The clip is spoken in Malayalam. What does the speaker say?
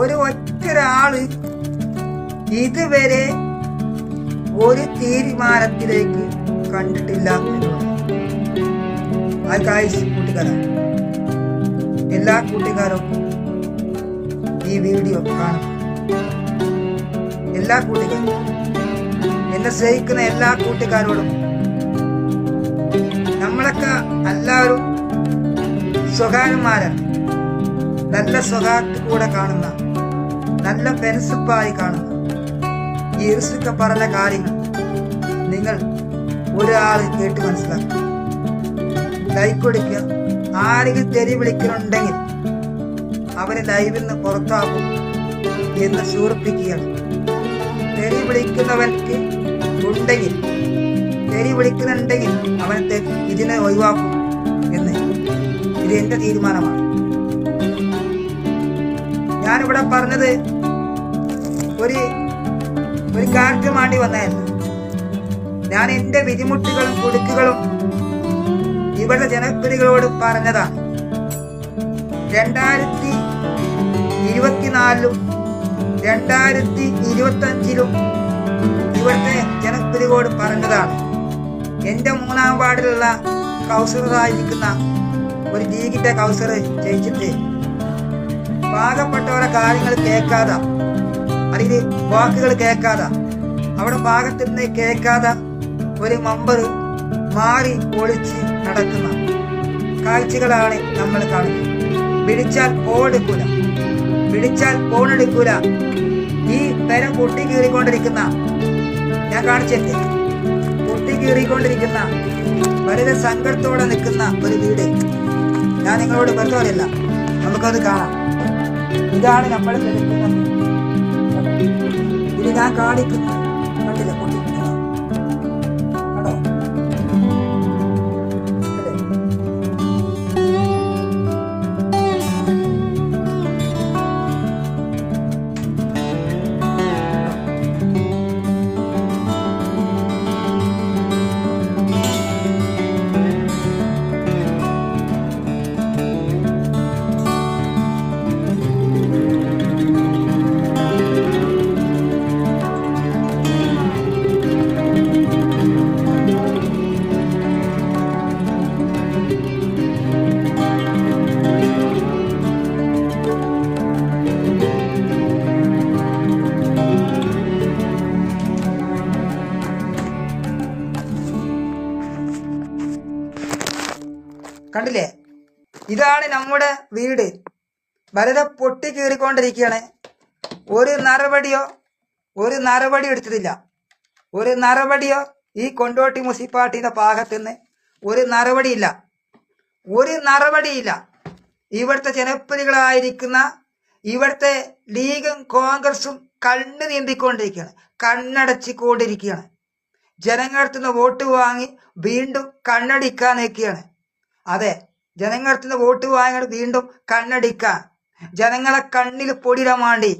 ഒരു ഒറ്റൊരാൾ ഇതുവരെ ഒരു തീരുമാനത്തിലേക്ക് കണ്ടിട്ടില്ല എന്നുള്ളതാണ്. ആ കാഴ്ച കൂട്ടുകാരാണ് എല്ലാ കൂട്ടുകാരും ഈ വീഡിയോ കാണും. എല്ലാ കൂട്ടുകാരും. എന്നെ സ്നേഹിക്കുന്ന എല്ലാ കൂട്ടുകാരോടും നമ്മളൊക്കെ എല്ലാവരും സ്വകാര്യന്മാരാണ്. നല്ല സ്വകാര്യത്തിൽ കൂടെ കാണുന്ന നല്ല ഫ്രണ്ട്സിപ്പായി കാണുന്നു. ഇർസുക്ക പറഞ്ഞ കാര്യങ്ങൾ നിങ്ങൾ ഒരാൾ കേട്ട് മനസ്സിലാക്കും. ലൈക്ക് കൊടുക്കുക ആരെങ്കിലും തെരി വിളിക്കുന്നുണ്ടെങ്കിൽ അവരെ ലൈവിൽ നിന്ന് പുറത്താകും എന്ന് സൂറിപ്പിക്കുകയാണ് തെരി വിളിക്കുന്നവർക്ക് ഉണ്ടെങ്കിൽ തെരി വിളിക്കുന്നുണ്ടെങ്കിൽ അവനെ ഇതിനെ ഒഴിവാക്കും എന്ന് ഇത് എന്റെ തീരുമാനമാണ്. ഞാനിവിടെ പറഞ്ഞത് ഒരു ഒരു കാറ്റ് മാണ്ടി വന്നതല്ല. ഞാൻ എന്റെ വിധിമുട്ടുകളും കുടുക്കുകളും ഇവരുടെ ജനപ്രതികളോട് പറഞ്ഞതാണ്. രണ്ടായിരത്തി ഇരുപത്തിനാലിലും രണ്ടായിരത്തി ഇരുപത്തി അഞ്ചിലും ഇവിടുത്തെ ജനപ്രതികളോട് പറഞ്ഞതാണ്. എന്റെ മൂന്നാം വാർഡിലുള്ള കൗസറായിരിക്കുന്ന ഒരു ലീഗിന്റെ കൗസർ ജയിച്ചിട്ട് പാകപ്പെട്ടവരെ കാര്യങ്ങൾ കേൾക്കാതെ. അല്ലെങ്കിൽ വാക്കുകൾ കേൾക്കാതെ. അവിടെ പാകത്തിൽ നിന്ന് കേൾക്കാതെ. ഒരു മമ്പർ മാറി ഒളിച്ച് നടക്കുന്ന കാഴ്ചകളാണ് നമ്മൾ കാണുന്നത്. വിളിച്ചാൽ ഫോണെടുക്കൂല വിളിച്ചാൽ ഫോണെടുക്കൂല ഈ പെര പൊട്ടി കീറിക്കൊണ്ടിരിക്കുന്ന ഞാൻ കാണിച്ചെന്റെ പൊട്ടി കീറിക്കൊണ്ടിരിക്കുന്ന വളരെ സങ്കടത്തോടെ നിൽക്കുന്ന ഒരു വീട്. ഞാൻ നിങ്ങളോട് വെറുതെ പറയല്ല. നമുക്കത് കാണാം. ഇതാണ് നമ്മൾ നിൽക്കുന്നത് ഇത് ഞാൻ കാണിക്കുന്നു. കണ്ടില്ലേ? ഇതാണ് നമ്മുടെ വീട്. വലുത പൊട്ടി കീറിക്കൊണ്ടിരിക്കുകയാണ്. ഒരു നടപടിയോ ഒരു നടപടി എടുത്തിട്ടില്ല. ഒരു നടപടിയോ ഈ കൊണ്ടോട്ടി മുനിസിപ്പാലിറ്റിയുടെ ഭാഗത്തുനിന്ന് ഒരു നടപടിയില്ല. ഒരു നടപടിയില്ല. ഇവിടുത്തെ ജനപ്രതികളായിരിക്കുന്ന ഇവിടുത്തെ ലീഗും കോൺഗ്രസും കണ്ണ് നീന്തിക്കൊണ്ടിരിക്കുകയാണ്. കണ്ണടച്ചിക്കൊണ്ടിരിക്കുകയാണ് ജനങ്ങളടുത്തുനിന്ന് വോട്ട് വാങ്ങി വീണ്ടും കണ്ണടിക്കാൻ നിൽക്കുകയാണ്. അതെ ജനങ്ങളുടെ വോട്ട് വാങ്ങിയിട്ട് വീണ്ടും കണ്ണടിക്കാൻ. ജനങ്ങളെ കണ്ണിൽ പൊടിയിടാൻ വേണ്ടി.